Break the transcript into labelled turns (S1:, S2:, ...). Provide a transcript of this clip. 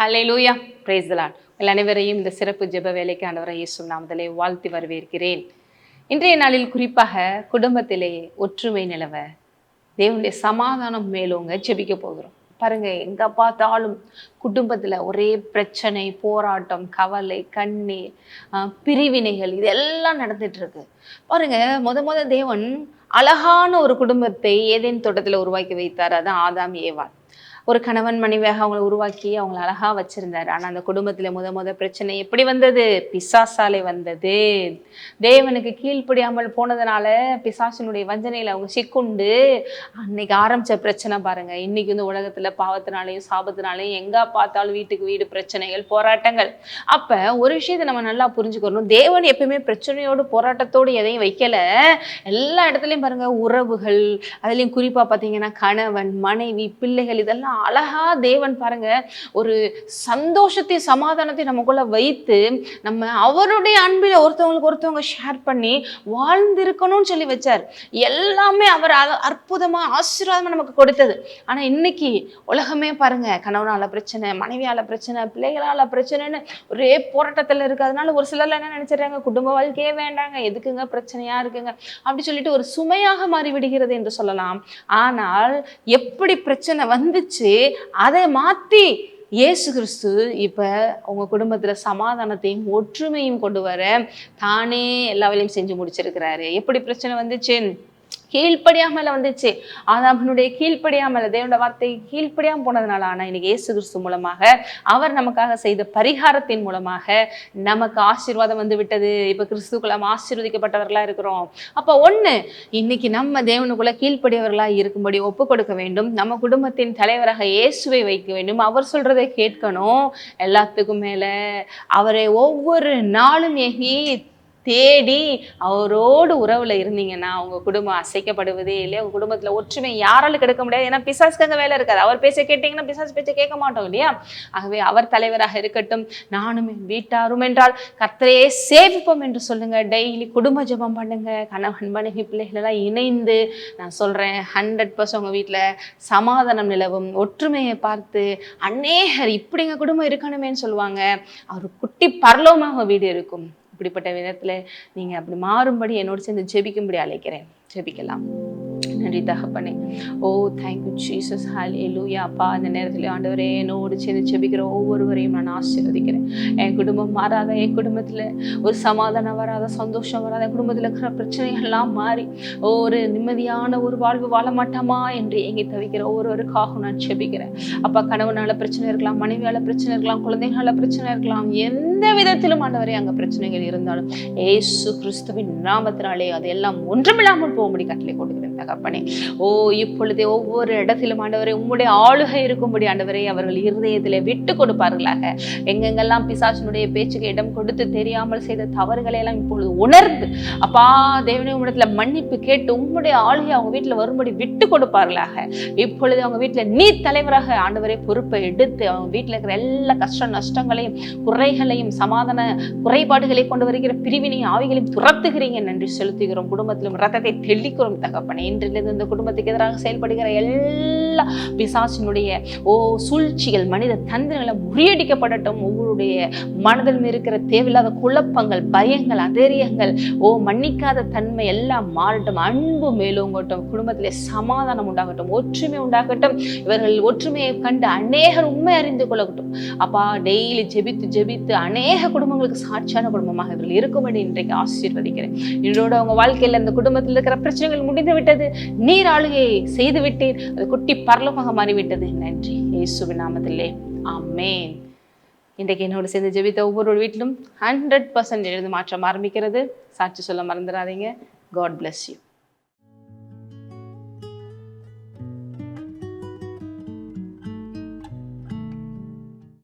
S1: ஹலே லூயா பிரேஸ் தலாட் உங்கள் அனைவரையும் இந்த சிறப்பு ஜெப வேலைக்கு ஆண்டவரை இயேசும் நாமதலே வாழ்த்தி வரவேற்கிறேன். இன்றைய நாளில் குறிப்பாக குடும்பத்திலே ஒற்றுமை நிலவ தேவனுடைய சமாதானம் மேலோங்க ஜெபிக்க போகிறோம். பாருங்க எங்க பார்த்தாலும் குடும்பத்துல ஒரே பிரச்சனை போராட்டம் கவலை கண்ணீர் பிரிவினைகள் இதெல்லாம் நடந்துட்டு இருக்கு பாருங்க முத முத தேவன் அழகான ஒரு குடும்பத்தை ஏதேன் தோட்டத்தில் உருவாக்கி வைத்தார் அதான் ஆதாம் ஏவாள். ஒரு கணவன் மனைவியாக அவங்கள உருவாக்கி அவங்கள அழகாக வச்சுருந்தார். ஆனால் அந்த குடும்பத்தில் முத முத பிரச்சனை எப்படி வந்தது? பிசாசாலே வந்தது. தேவனுக்கு கீழ்ப்படியாமல் போனதுனால பிசாசினுடைய வஞ்சனையில் அவங்க சிக்குண்டு. அன்னைக்கு ஆரம்பிச்ச பிரச்சனை பாருங்கள் இன்னைக்கு வந்து உலகத்தில் பாவத்தினாலையும் சாபத்தினாலையும் எங்கே பார்த்தாலும் வீட்டுக்கு வீடு பிரச்சனைகள் போராட்டங்கள். அப்போ ஒரு விஷயத்தை நம்ம நல்லா புரிஞ்சுக்கணும். தேவன் எப்பயுமே பிரச்சனையோடு போராட்டத்தோடு எதையும் வைக்கலை. எல்லா இடத்துலையும் பாருங்கள் உறவுகள் அதுலேயும் குறிப்பாக பார்த்தீங்கன்னா கணவன் மனைவி பிள்ளைகள் இதெல்லாம் அழகா தேவன் பாருங்க ஒரு சந்தோஷத்தையும் சமாதானத்தையும் நமக்குள்ள வைத்து நம்ம அவருடைய அன்பில் ஒருத்தவங்களுக்கு ஒருத்தவங்க ஷேர் பண்ணி வாழ்ந்திருக்கணும்னு சொல்லி வச்சார். எல்லாமே அவர் அ- அற்புதமா ஆசீர்வாதமா நமக்கு கொடுத்தது. ஆனா இன்னைக்கு உலகமே பாருங்க கணவனால பிரச்சனை மனைவியால பிரச்சனை பிள்ளைகளால பிரச்சனைன்னு ஒரே போராட்டத்தில் இருக்கு. அதனால ஒரு சிலர்ல என்ன நினைச்சிடுறாங்க குடும்ப வாழ்க்கையே வேண்டாங்க எதுக்குங்க பிரச்சனையா இருக்குங்க? அப்படி சொல்லிட்டு ஒரு சுமையாக மாறிவிடுகிறது என்று சொல்லலாம். ஆனால் எப்படி பிரச்சனை வந்துச்சு அதை மாத்தி இயேசு கிறிஸ்து இப்ப உங்க குடும்பத்துல சமாதானத்தையும் ஒற்றுமையும் கொண்டு வர தானே எல்லா வேலையும் செஞ்சு முடிச்சிருக்கிறாரு. எப்படி பிரச்சனை வந்துச்சு? கீழ்ப்படியாமல் வந்துச்சு. ஆதாமனுடைய கீழ்ப்படியாமல் தேவனோட வார்த்தை கீழ்ப்படியாம போனதுனால ஆனா இன்னைக்கு இயேசு கிறிஸ்து மூலமாக அவர் நமக்காக செய்த பரிகாரத்தின் மூலமாக நமக்கு ஆசீர்வாதம் வந்து விட்டது. இப்ப கிறிஸ்துக்குள்ள நம்ம ஆசீர்வதிக்கப்பட்டவர்களா இருக்கிறோம். அப்ப ஒண்ணு இன்னைக்கு நம்ம தேவனுக்குள்ள கீழ்ப்படியவர்களா இருக்கும்படி ஒப்பு கொடுக்க வேண்டும். நம்ம குடும்பத்தின் தலைவராக இயேசுவை வைக்க வேண்டும். அவர் சொல்றதை கேட்கணும். எல்லாத்துக்கும் மேல அவரை ஒவ்வொரு நாளும் ஏகி தேடி அவரோடு உறவுல இருந்தீங்கன்னா உங்க குடும்பம் அசைக்கப்படுவதே இல்லையா? உங்க குடும்பத்துல ஒற்றுமை யாராலும் கெடுக்க முடியாது. ஏன்னா பிசாஸ்க்கு அங்கே வேலை இருக்காது. அவர் பேச கேட்டீங்கன்னா பிசாஸ் பேச்ச கேட்க மாட்டோம் இல்லையா? ஆகவே அவர் தலைவராக இருக்கட்டும் நானும் என் வீட்டாரும் என்றால் கர்த்தரையே சேவிப்போம் என்று சொல்லுங்க. டெய்லி குடும்ப ஜெபம் பண்ணுங்க. கணவன் மனைவி பிள்ளைகளெல்லாம் இணைந்து நான் சொல்றேன் ஹண்ட்ரட் பர்சன்ட் உங்க வீட்டுல சமாதானம் நிலவும். ஒற்றுமையை பார்த்து அநேகர் இப்படி எங்கள் குடும்பம் இருக்கணுமேன்னு சொல்லுவாங்க. அவர் குட்டி பரலோமாக வீடு இருக்கும். இப்படிப்பட்ட விதத்துல நீங்க அப்படி மாறும்படி என்னோடு சேர்ந்து ஜெபிக்கும்படி அழைக்கிறேன். ஜெபிக்கலாம். நன்றி தகப்பனே ஓ தேங்க்யூ ஜீசஸ் ஹால் லூயா அப்பா அந்த நேரத்தில் ஆண்டவரே என்னோடு சேர்ந்து ஜெபிக்கிற ஒவ்வொருவரையும் நான் ஆசீர்வதிக்கிறேன். என் குடும்பம் மாறாத என் குடும்பத்தில் ஒரு சமாதானம் வராத சந்தோஷம் வராத என் குடும்பத்தில் இருக்கிற பிரச்சனைகள்லாம் மாறி ஒரு நிம்மதியான ஒரு வாழ்வு வாழ மாட்டோமா என்று எங்கே தவிக்கிற ஒவ்வொருவருக்காக நான் ஜெபிக்கிறேன். அப்பா கணவனால பிரச்சனை இருக்கலாம் மனைவியால பிரச்சனை இருக்கலாம் குழந்தைகளால பிரச்சனை இருக்கலாம் எந்த விதத்திலும் ஆண்டவரே அங்கே பிரச்சனைகள் இருந்தாலும் ஏசு கிறிஸ்துவின் நாமத்தினாலே அதெல்லாம் ஒன்றுமில்லாமல் போகும்படி கட்டளை கொடுக்கிறேன் தகப்பன். ஓ இப்பொழுதே ஒவ்வொரு இடத்திலும் ஆண்டவரை உம்முடைய ஆளுகை இருக்கும்படி ஆண்டவரை அவர்கள் இருதயத்திலே விட்டு கொடுப்பார்களாக. எங்கெங்கெல்லாம் பிசாசினுடைய பேச்சுக்கு இடம் கொடுத்து தெரியாமல் செய்த தவறுகளை எல்லாம் இப்பொழுது உணர்ந்து அப்பா தேவனே உம்மிடத்துல மன்னிப்பு கேட்டு உம்முடைய ஆளுகை அவங்க வீட்டுல வரும்படி விட்டு கொடுப்பார்களாக. இப்பொழுது அவங்க வீட்டில் நீ தலைவராக ஆண்டவரை பொறுப்பை எடுத்து அவங்க வீட்டுல இருக்கிற எல்லா கஷ்ட நஷ்டங்களையும் குறைகளையும் சமாதான குறைபாடுகளை கொண்டு வருகிற பிரிவினையும் ஆவிகளையும் துரத்துகிறீங்க. நன்றி செலுத்துகிறோம். குடும்பத்திலும் ரத்தத்தை தெளிக்கிறோம். தகப்பனே இன்றிலிருந்து இந்த குடும்பத்துக்கு எதிராக செயல்படுகிற எல்லா பிசாசினுடைய ஓ சூழ்ச்சிகள் மனித தந்திரங்களை முறியடிக்கப்படட்டும். ஒவ்வொருடைய மனதிலும் இருக்கிற தேவையில்லாத குழப்பங்கள் பயங்கள் அதேரியங்கள் ஓ மன்னிக்காத தன்மை எல்லாம் மாறட்டும். அன்பு மேலோங்கட்டும் குடும்பத்திலே சமாதானம் உண்டாகட்டும். ஒற்றுமை உண்டாகட்டும். இவர்கள் ஒற்றுமையை கண்டு அநேகர் உண்மை அறிந்து கொள்ளட்டும். அப்பா டெய்லி ஜெபித்து ஜெபித்து அநேக குடும்பங்களுக்கு சாட்சியான குடும்பமாக இவர்கள் இருக்கும்படி இன்றைக்கு ஆசீர்வதிக்கிறேன். இதோட அவங்க வாழ்க்கையில் அந்த குடும்பத்தில் இருக்கிற பிரச்சனைகள் முடிந்து விட்டது நீர் ஆளுகையை செய்து விட்டீர் அது குட்டி பரலோகம் மாறிவிட்டது. நன்றி. இயேசுவின் நாமத்திலே. ஆமென். இன்றைக்கு என்னோட சேர்ந்து ஜெபித்த ஒவ்வொரு வீட்டிலும் ஹண்ட்ரட் பர்சன்ட் எழுந்து மாற்றம் ஆரம்பிக்கிறது. சாட்சி சொல்ல மறந்துடாதீங்க. God bless you